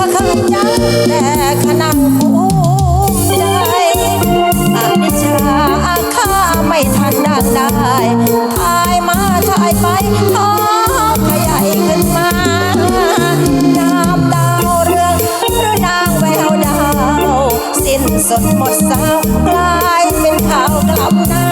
ถ้าขาจักแต่ขนังภูใจอนิชาข้าไม่ทันดันได้ทายมาทายไปท้องขยายขึ้นมาน้ำดาวเรืองหรืนางแววดาว สิ้นสดหมดสาวกลายเป็นข่าวกลับนา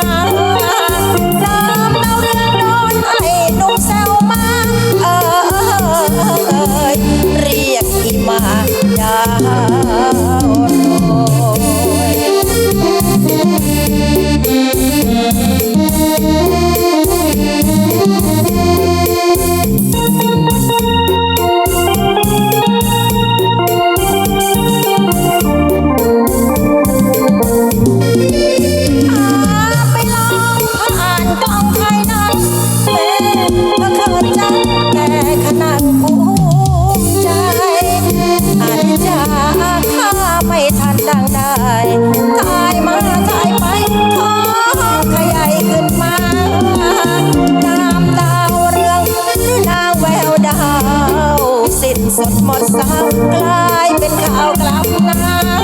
alive.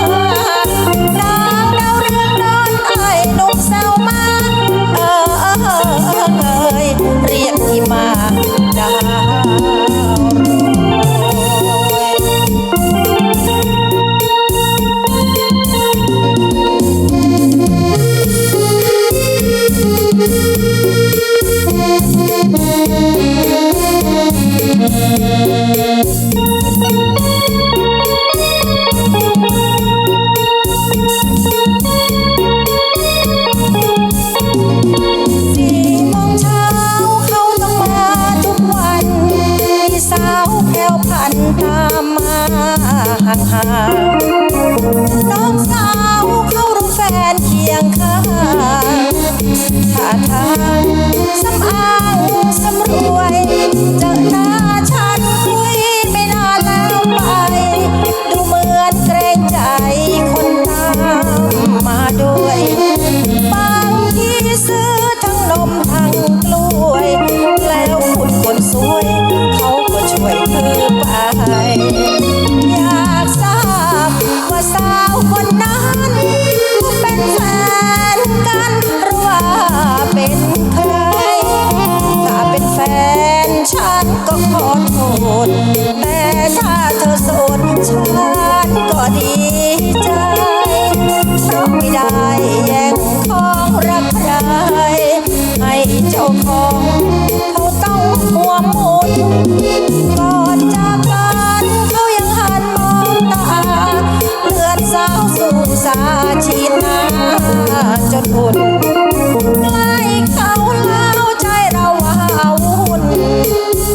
ทานสำอาง ฉีดน้ำจนหุ่นใกล้เขาแล้วใจเราเอาหุ่น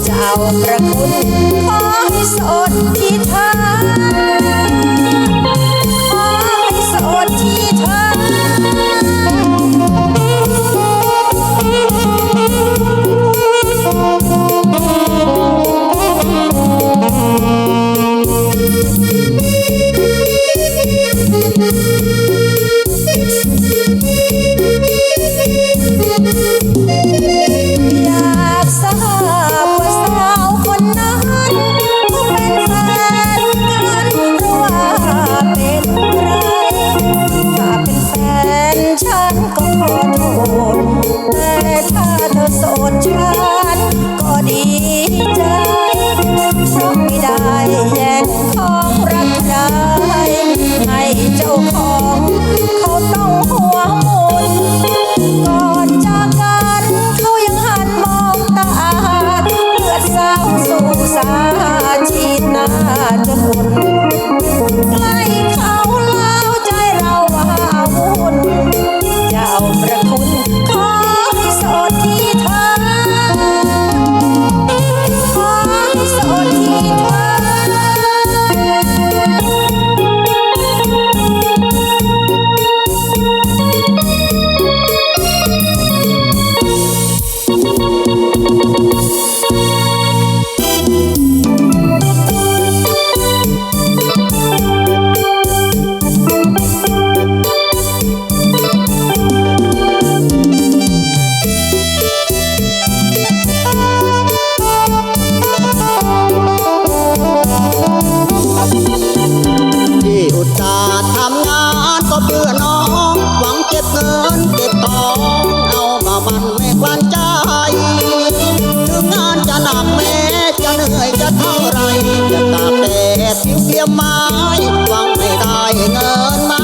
เจ้าประคุณขอให้สดที่เธอ Ada. จะเท่าไรจะตากแดดผิวเพียมไม้หวังไม่ได้เงินมา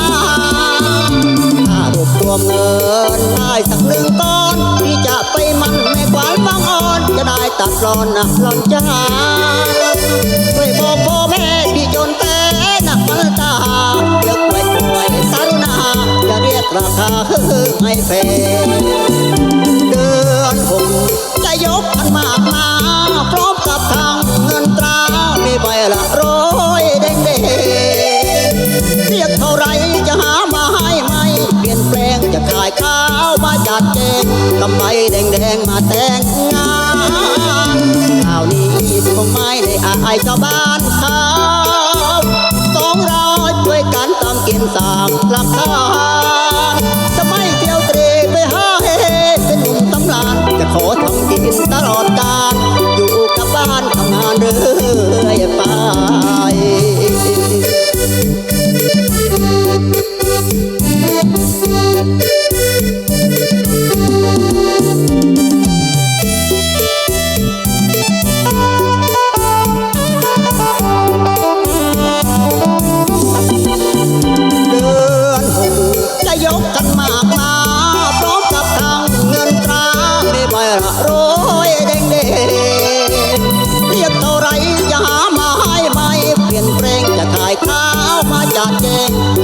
ถ้ารวบรวมเงินได้สักหนึ่งก้อนที่จะไปมันไม่กวาดบางอ่อนจะได้ตัดรอนนะรอนจ้าช่วยบอกพ่อแม่ที่ ชาวบ้านเขาสองเราช่วยกันตามกินตามหลักฐานจะไม่เที่ยวเตรไปหาเฮเป็นหนุ่มตำลานจะขอทำกินตลอดกาลอยู่กับบ้านทำงานเรื่อยไป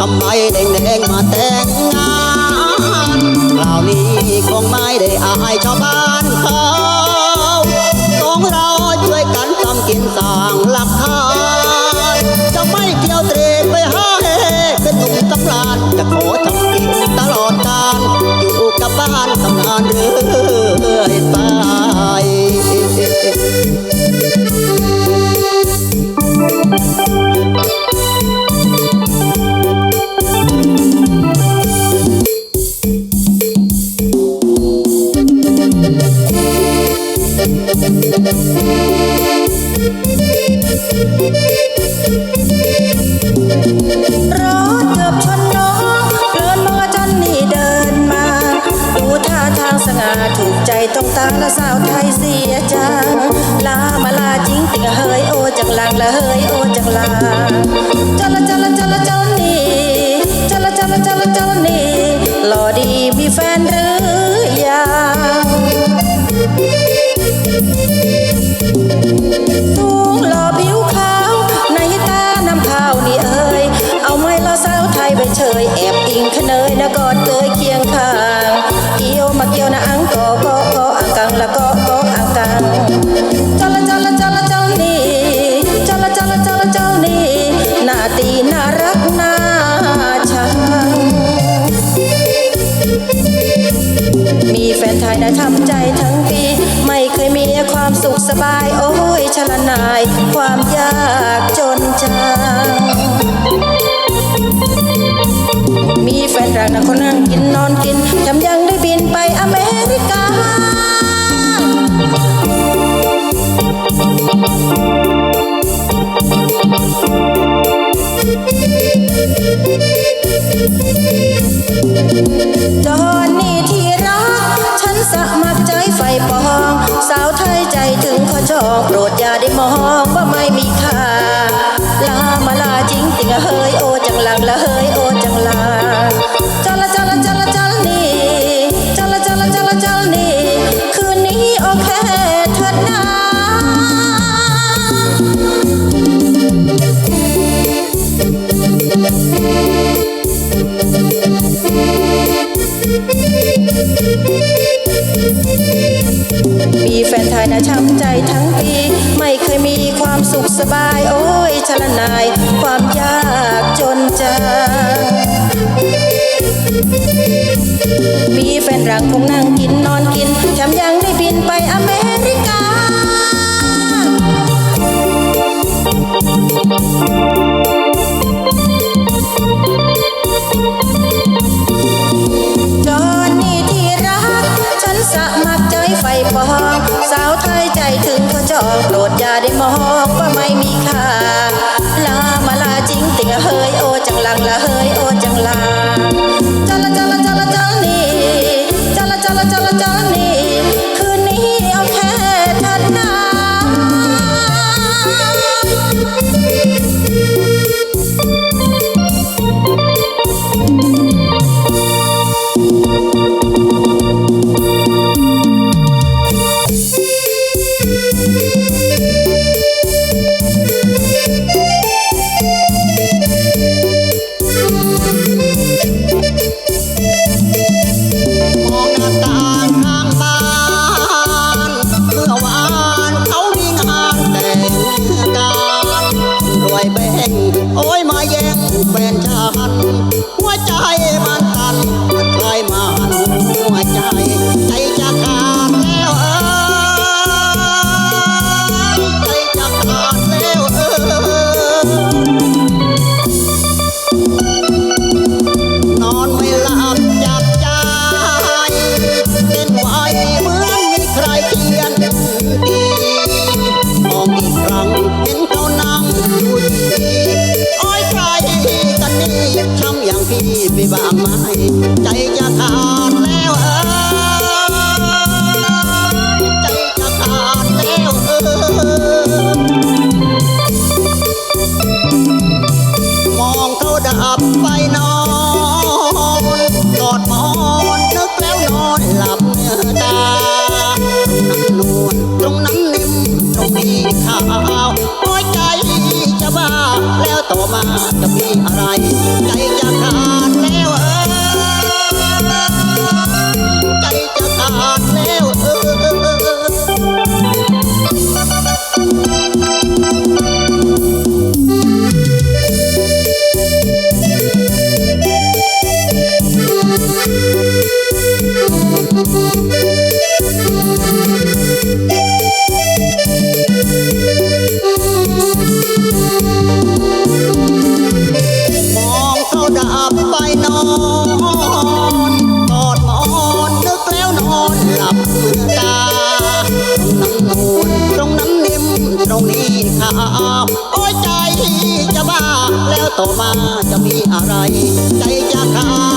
ทำไมแดงแดงมาแต่งงานคราวนี้คงไม่ได้อายชาวบ้านเขาสองเราช่วยกันทำกินสร้างหลักฐานจะไม่เที่ยวเตรไปหาเฮเป็นหนุ่มตำลานจะขอทำกินตลอดกาลอยู่กับบ้านทำงานเรื่อยไป ตรงตาละสาวไทยเสียจังลามาลาจริงติงเฮยโอจังลังละเฮยโอจังลาจัละจัละจัละจัลนี่จัละจัละจัละจัลนี่หล่อดีมีแฟนหรือยังสูงหล่อผิวขาวในตาน้ำข้าวนี่เอ่ยเอาไม้ล่อสาวไทยไปเชยแอบอิงขเนยนะกอดเกยเคียงข้า สุขสบายโอ้ยชลนาย ความยากจน ยใจถึงขอจองโปรดอย่าได้มองว่าไม่มีค่าลามาลาจริงติงเฮยโอจังลังละเฮย สบายโอ้ยชลนาย ความยากจนจังมีแฟนรักคงนั่งกินนอนกินแถมยังได้บินไปอเมริกา จอนนี่ที่รัก ฉันสมัครใจไฟปอง สาวไทยใจถึงเขาจองโปรดอย่าได้มองับไปนอนกอดหมอนนึกแล้วนอนหลับเนื้อตานั่งนวลตรงนั้นนิ่มตรงนี้ขาวน้อยใจจะบ้าแล้วต่อมาจะมีอะไร โตมาจะมีอะไร ใจจะขาด